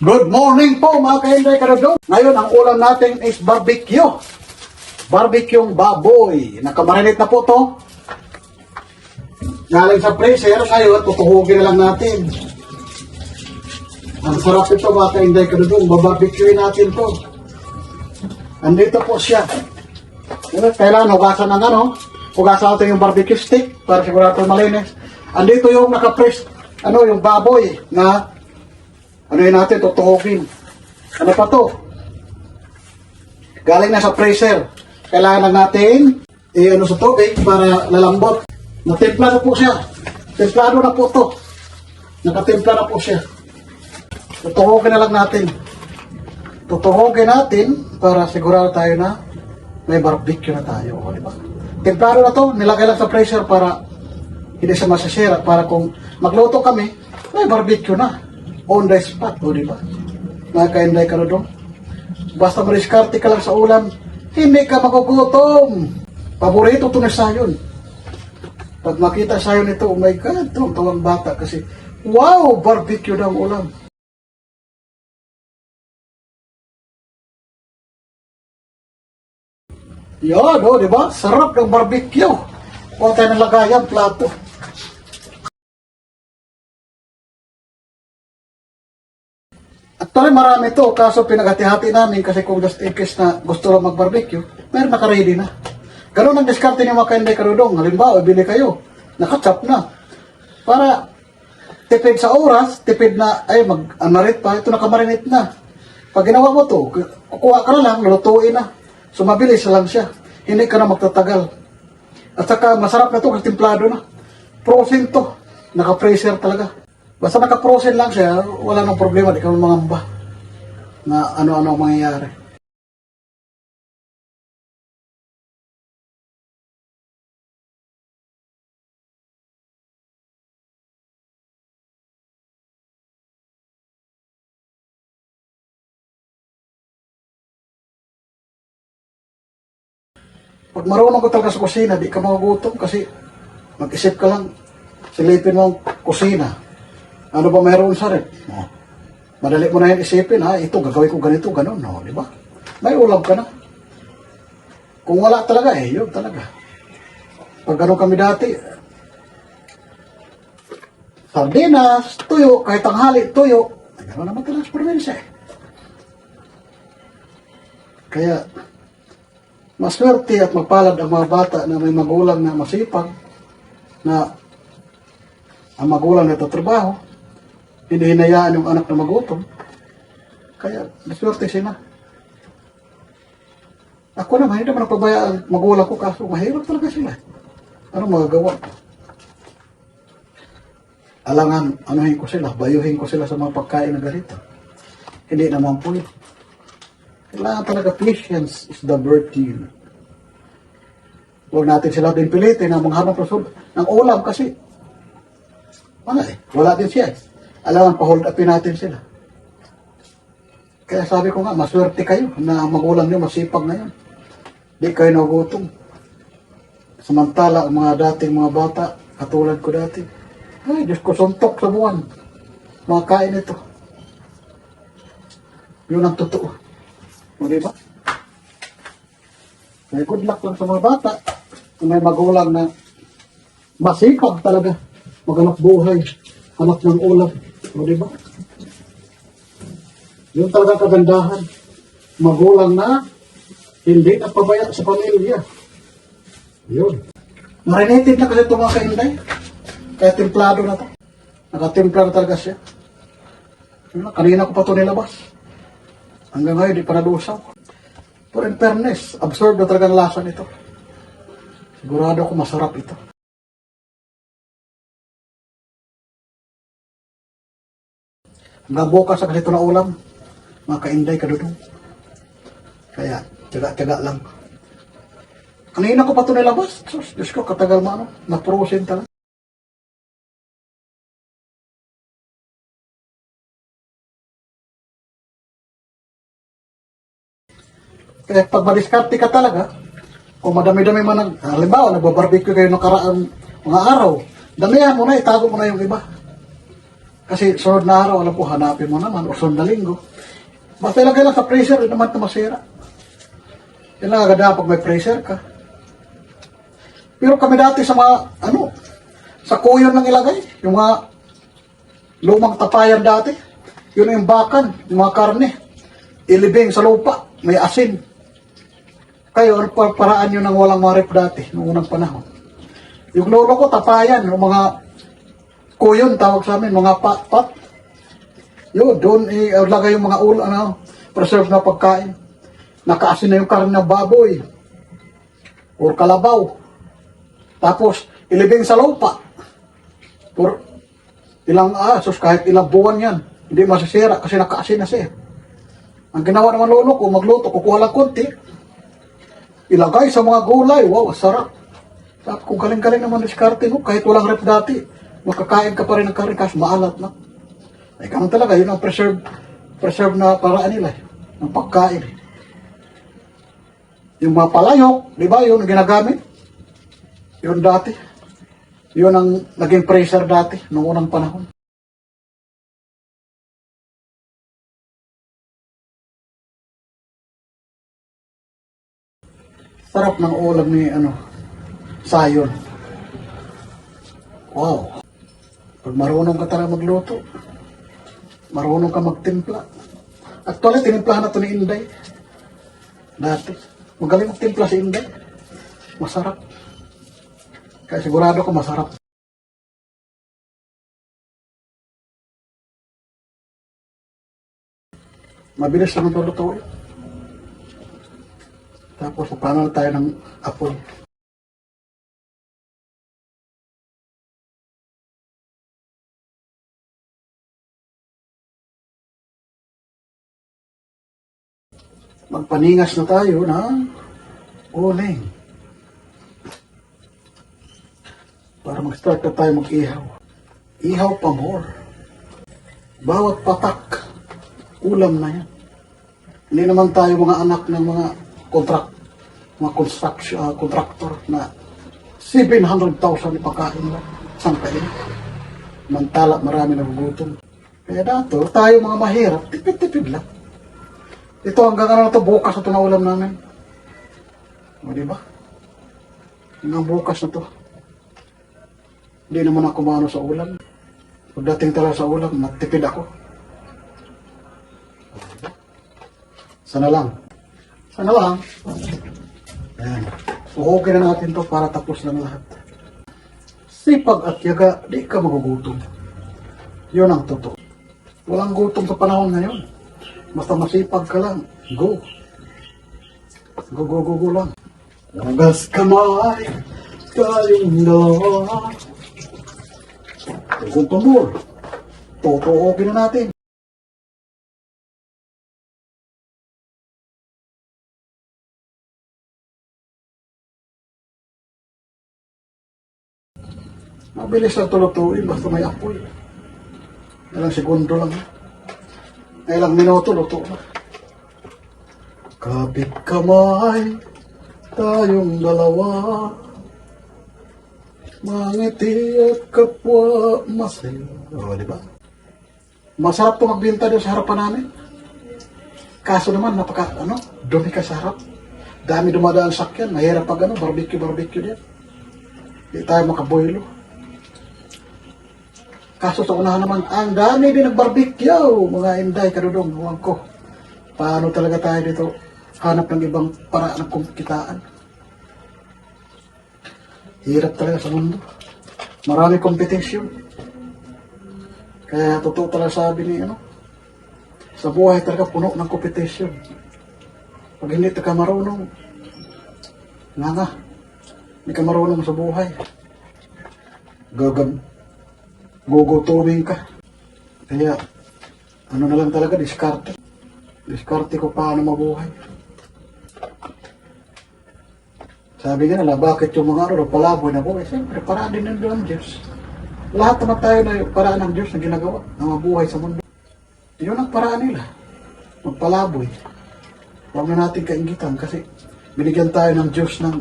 Good morning po mga ka-Henry Caradong. Ngayon ang ulam natin is barbecue. Barbecue baboy. Nakamarinate na po to. Galing sa freezer. Ngayon, tutuhugin na lang natin. Ang sarap ito mga ka-Henry Caradong. Babarbecue natin to. Andito po siya. Ngayon, Kailangan hugasan ng ano. Hugasan natin yung barbecue stick para sigurado malinis. Andito yung naka-press, ano, yung baboy na ano yun natin, tutuhugin. Ano pa to? Galing na sa freezer. Kailangan lang natin i-ano sa tubig para lalambot. Natimpla na po siya. Templado na po to. Nakatimpla na po siya. Tutuhugin na lang natin. Tutuhugin natin para sigurado tayo na may barbecue na tayo. O, di ba? Templado na to. Nilagay lang sa freezer para hindi siya masasira. Para kung magluto kami, may barbecue na on the spot, o di ba? Mga kainday ka na doon. Basta mariskarte ka lang sa ulam, hindi ka magugutom. Paborito to na sayon. Pag makita sayon ito, oh my God, ito ang tawang bata kasi, wow, barbecue na ang ulam. Yan, o, di ba? Sarap ng barbecue. Huwag tayo nalagayan, plato. Actually, marami to. Kaso pinaghati-hati namin kasi kung just in case na gusto lang mag-barbecue, meron naka-ready na. Ganun ang diskarte ni mga kainday karudong. Halimbawa, bili kayo. Nakachap na. Para tipid sa oras, tipid na, ay, mag-amarit pa. Ito nakamarinate na. Pag ginawa mo to, kukuha ka na lang, lulutuin na. So, mabilis lang siya. Hindi ka na magtatagal. At saka, masarap na to kasi timplado na. Frozen to. Naka-freezer talaga. Basta naka-frozen lang siya, wala nang problema. Di ka mangamba na ano-ano ang mangyayari. Pag marunong ka talaga sa kusina, di ka magugutom kasi mag-isip ka lang. Silipin mo ang kusina. Ano ba mayroon sa rep? Oh. Madali mo na yung isipin, ha? Ito, gagawin ko ganito, ganun, no? Di ba? May ulam ka na. Kung wala talaga, eh, yun talaga. Pag ganun kami dati, sardinas, tuyo, kahit tanghali, tuyo. Ay, Gano'n naman talaga sa probinsya, eh. Kaya, maswerte at mapalad ang mga bata na may magulang na masipag, na ang magulang na trabaho, hindi hinayaan yung anak na magutom. Kaya, maswerte sila. Ako naman, hindi naman napabayaan ang magulang ko kaso mahirap talaga sila. Ano magagawa ko? Alangan, anuhin ko sila, bayuhin ko sila sa mga pagkain na ganito. Hindi naman po yun. Kailangan talaga patience is the virtue. Huwag natin sila din pilitin na manghabang prosob ng ulam kasi wala eh. Wala din siya eh. Alam pa-hold upin natin sila. Kaya sabi ko nga, maswerte kayo na magulang nyo masipag ngayon. Di kayo nagutom. Samantala, ang mga dating mga bata, katulad ko dati, ay, Diyos ko, suntok sa buwan. Mga kain ito. Yun ang totoo. O, di ba? May good luck lang sa mga bata. May magulang na masipag talaga. Maganap buhay. Anak ng ulam. O, di ba? Yun talaga kagandahan. Magulang na hindi nagpabaya sa pamilya. Yun. Marinated na kasi ito mga kainday. Kaya templado na to. Nakatimpla na talaga siya. Yun na, Kanina ko pa ito nilabas. Hanggang ngayon, di pa nadusaw. Pero in fairness, absorb na talaga ang lasa nito. Sigurado ako masarap ito. Hanggang bukas sa ganito na ulam, mga kainday kadudong. Kaya, tiyaga-tiyaga lang. Kanina ko pa ito nilabas. Sus, Diyos ko, katagal mo ano, na-frozen talaga. Kaya pag madiskarte ka talaga, kung madami-dami man halimbawa, nagbabarbecue kayo ng karaan mga araw, damihan mo na, itago mo na yung iba. Kasi sunod na araw, alam po, hanapin mo naman, o sunod na linggo. Basta ilagay lang sa freezer, yun naman ito masira. Yan lang agad pag may freezer ka. Pero kami dati sa mga, ano, sa kuyon lang ilagay. Yung mga lumang tapayan dati. Yun yung bakan, yung mga karne. Ilibing sa lupa, may asin. Kayo, ano pa paraan yun ng walang marip dati, noong unang panahon. Yung lolo ko, tapayan, yung mga kuyon, tawag sa amin, mga pat-pat. Yun, doon ilagay yung mga ulo, ano, preserve na pagkain. Nakaasin na yung karne ng baboy. Or kalabaw. Tapos, ilibing sa lupa. For ilang asos, kahit ilang buwan yan, hindi masisira kasi nakaasin na siya. Ang ginawa naman lolo ko, magluto, kukuha lang konti. Ilagay sa mga gulay, wow, sarap. Sabi kung galing-galing naman diskarte mo, kahit walang rep dati, makakain ka pa rin ng karne kasi maalat na. Ay, ganun talaga, yun ang preserve, preserve na paraan nila, eh, ng pagkain. Yung mga palayok, di ba, yun ginagamit. Yun dati. Yun ang naging freezer dati, noong unang panahon. Sarap ng ulam ni, ano, sayon. Wow. Pag marunong ka talaga magluto, marunong ka magtimpla. Actually, tinimplahan na to ni Inday. Dati. Magaling magtimpla si Inday. Masarap. Kaya sigurado ko masarap. Mabilis lang ito lutuin. Tapos, paano tayo ng apoy. Magpaningas na tayo ng uling. Para mag-start na tayo mag-ihaw. Ihaw pa more. Bawat patak, ulam na yan. Hindi naman tayo mga anak ng mga contract, mga construction, ah, contractor na 700,000 ipakain lang. Saan kayo? Mantala, marami nagugutom. Kaya dato, tayo mga mahirap, tipid-tipid lang. Ito hanggang ano to, bukas na ito na ulam namin. O, di ba? Hanggang bukas na to. Hindi naman ako maano sa ulam. Pagdating talaga sa ulam, natipid ako. Sana lang. Sana lang. Ayan. Uhugin na natin to para tapos na lahat. Sipag at yaga, di ka magugutom. Yun ang totoo. Walang gutom sa panahon ngayon. Basta masipag ka lang. Go. Go, go, go, go lang. Lagas kamay, tayong dalawa. Kung tumor, totookin na natin. Mabilis lang tulutuin basta may apoy. Ilang segundo lang. Ilang minuto, luto na. Kapit kamay, tayong dalawa. Mangiti at kapwa masaya. O, di ba? Masarap to magbinta doon sa harapan namin. Kaso naman, napaka, ano, dumi ka sa harap. Dami dumadaan sakyan, mahirap pag ano, barbecue, barbecue din. Di tayo makaboylo. Kaso sa unahan naman, ang dami din nagbarbecue. Mga inday, kadudong, huwag ko. Paano talaga tayo dito hanap ng ibang paraan ng kumkitaan? Hirap talaga sa mundo. Marami competition. Kaya totoo talaga sabi ni ano, sa buhay talaga puno ng competition. Pag hindi ka marunong, nga nga, hindi ka marunong sa buhay. Gagam, gugutumin ka. Kaya, ano na lang talaga, diskarte. Diskarte ko paano mabuhay. Sabi nga nila, bakit yung mga ano, palaboy na buhay? Siyempre, paraan din ng ng Diyos. Lahat naman tayo na paraan ng Diyos na ginagawa na mabuhay sa mundo. Yun ang paraan nila. Magpalaboy. Huwag na natin kaingitan kasi binigyan tayo ng Diyos ng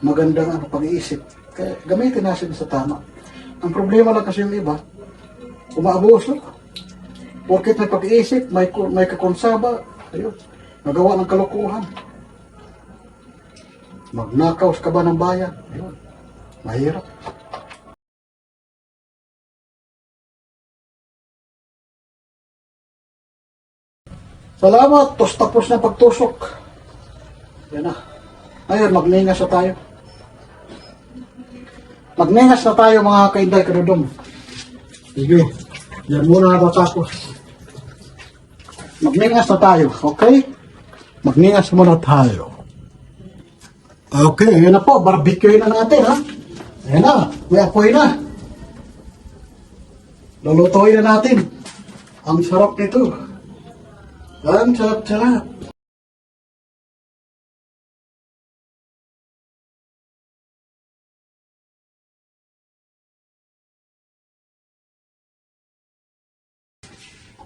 magandang ano, pag-iisip. Kaya gamitin natin sa tama. Ang problema lang kasi yung iba, umaabuso. Porkit may pag-iisip, may, may kakonsaba, ayun, nagawa ng kalokohan. Magnakaws ka ba ng bayan? Ayun, mahirap. Salamat, tos tapos na pagtusok. Yan na. Ayun, magningas na tayo. Magningas na tayo mga kainday kanudong. Sige, yan muna natatapos. Magningas na tayo, okay? Magningas muna tayo. Okay, yun na po, barbecue na natin ha. Ayan na, may apoy na. Lulutuin na natin. Ang sarap nito. Ang sarap-sarap.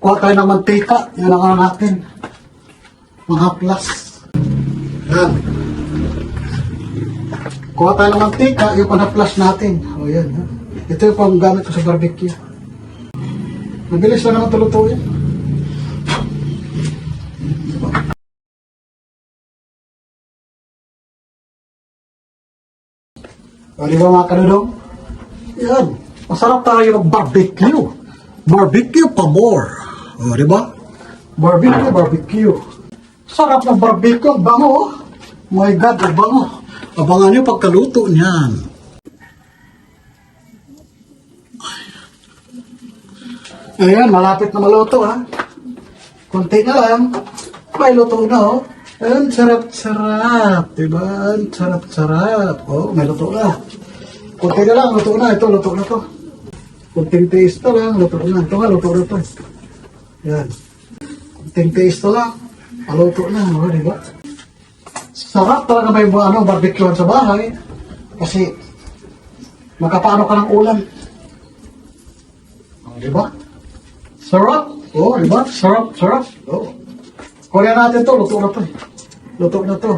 Kuha tayo ng mantika. Yan ang ano natin. Mga plus. Yan. Kuha tayo ng mantika. Yung panaplas natin. O yan. ha. Ito yung pang gamit ko sa barbecue. Mabilis lang naman tulutuin. O, di ba mga kanudong? Yan. Masarap tayo mag-barbecue. Barbecue pa more. O, di ba? Barbecue, barbecue. Sarap ng barbecue. Ang bango, oh. My God, ang bango. Abangan niyo pagkaluto niyan. Ayan, malapit na maluto, ha? Kunti na lang. May luto na, oh. Ayan, sarap-sarap. Diba? Ang sarap-sarap. Oh, may luto na. Kunti na lang, luto na. Ito, luto na to. Kunting taste na lang, luto na. Ito nga, luto na to. Yan. Kunting taste na lang. Maluto na, oh, di ba? Sarap talaga may ano, barbecue sa bahay. Kasi, makapaano ka ng ulam. Oh, di ba? Sarap. Oh, di ba? Sarap, sarap. Oh. Kunin natin to, luto na to. Luto na to.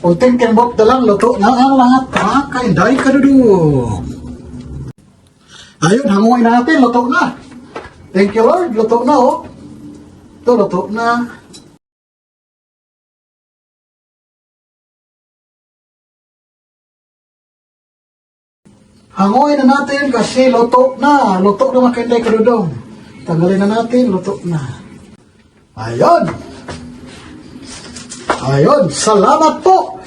Kunting kembot na lang, luto na ang lahat. Ha? Kainday ka dudong. Ayun, hanguin natin, luto na. Thank you Lord, luto na oh. Ito, luto na. Hanguin na natin kasi luto na. Luto na makinday kadudong. Tanggalin na natin, luto na. Ayun. Ayun, salamat po.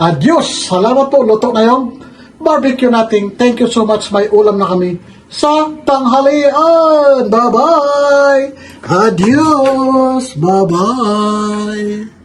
Adios, salamat po. Luto na yung barbecue natin. Thank you so much. May ulam na kami sa tanghalian. Bye-bye. Adios. Bye-bye.